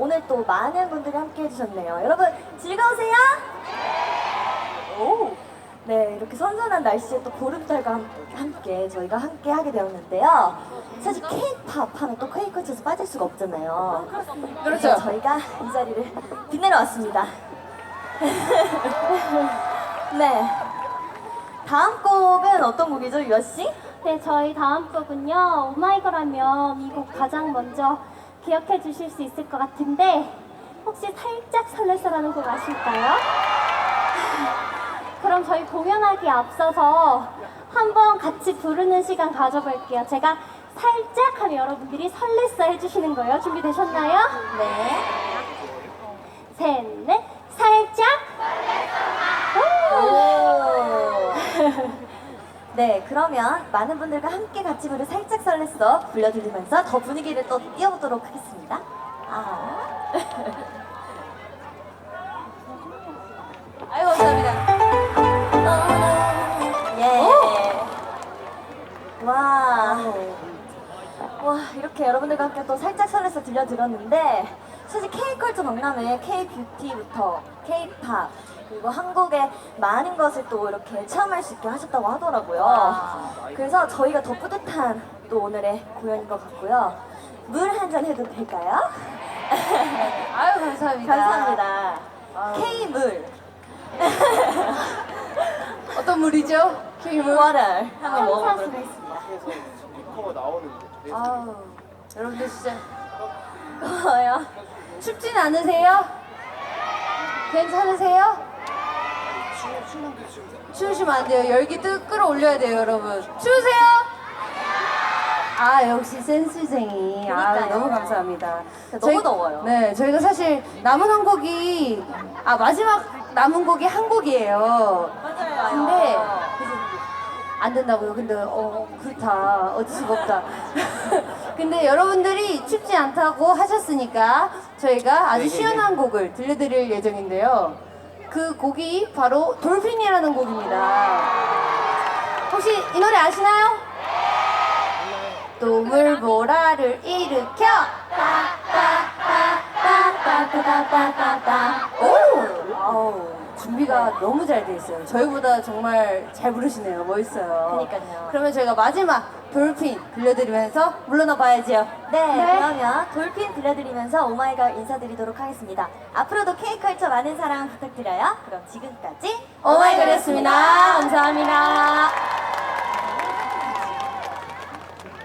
오늘 또 많은 분들이 함께 해주셨네요. 여러분 즐거우세요? 오. 네, 이렇게 선선한 날씨에 또 보름달과 함- 함께 저희가 함께 하게 되었는데요. 사실 케이팝 하면 또 케이크처에서 빠질 수가 없잖아요. 그렇죠. 그래서 저희가 이 자리를 빛내러 왔습니다. 네. 다음 곡은 어떤 곡이죠, 유아 씨? 네, 저희 다음 곡은요. 오마이걸 하면 이 곡 가장 먼저 기억해 주실 수 있을 것 같은데 혹시 살짝 설레서라는 곡 아실까요? 그럼 저희 공연하기 앞서서 한번 같이 부르는 시간 가져볼게요. 제가 살짝 하면 여러분들이 설렜어 해주시는 거예요. 준비되셨나요? 네. 셋, 넷, 살짝. 오. 네, 그러면 많은 분들과 함께 같이 부르 살짝 설렜어 불려드리면서 더 분위기를 또 띄워보도록 하겠습니다. 아. 아유 감사합니다. 예. 와. 와, 이렇게 여러분들과 함께 또 살짝 설레서 들려드렸는데, 사실 K컬처 박람회 K-뷰티부터 K-팝, 그리고 한국의 많은 것을 또 이렇게 체험할 수 있게 하셨다고 하더라고요. 그래서 저희가 더 뿌듯한 또 오늘의 공연인 것 같고요. 물 한 잔 해도 될까요? 아유 감사합니다. 감사합니다. 아유. K물, 어떤 물이죠? K물. water 한번 먹어보도록. 하겠습니다. 그래서 스피커가 나오는데 네. 아우 여러분들 진짜 뭐요? 춥진 않으세요? 괜찮으세요? 춤, 춤만 추면 돼요. 추우시면 안 돼요. 열기 뜨 끌어올려야 돼요, 여러분. 추우세요? 아 역시 센스쟁이. 아 그러니까요. 너무 감사합니다. 너무 더워요. 네, 저희가 사실 남은 한 곡이 아 마지막 남은 곡이 한 곡이에요. 맞아요. 근데 안 된다고요. 근데 어 그렇다. 어쩔 수가 없다. 근데 여러분들이 춥지 않다고 하셨으니까 저희가 아주 네, 네, 시원한 곡을 들려드릴 예정인데요. 그 곡이 바로 돌핀이라는 곡입니다. 혹시 이 노래 아시나요? 또물보라를 일으켜 따따따따따따따. 오! 와우, 준비가 너무 잘 돼 있어요. 저희보다 정말 잘 부르시네요. 멋있어요. 그니까요. 그러면 저희가 마지막 돌핀 들려드리면서 물러나 봐야지요. 네, 네. 그러면 돌핀 들려드리면서 오마이걸 인사드리도록 하겠습니다. 앞으로도 K컬처 많은 사랑 부탁드려요. 그럼 지금까지 오마이걸이었습니다. 감사합니다.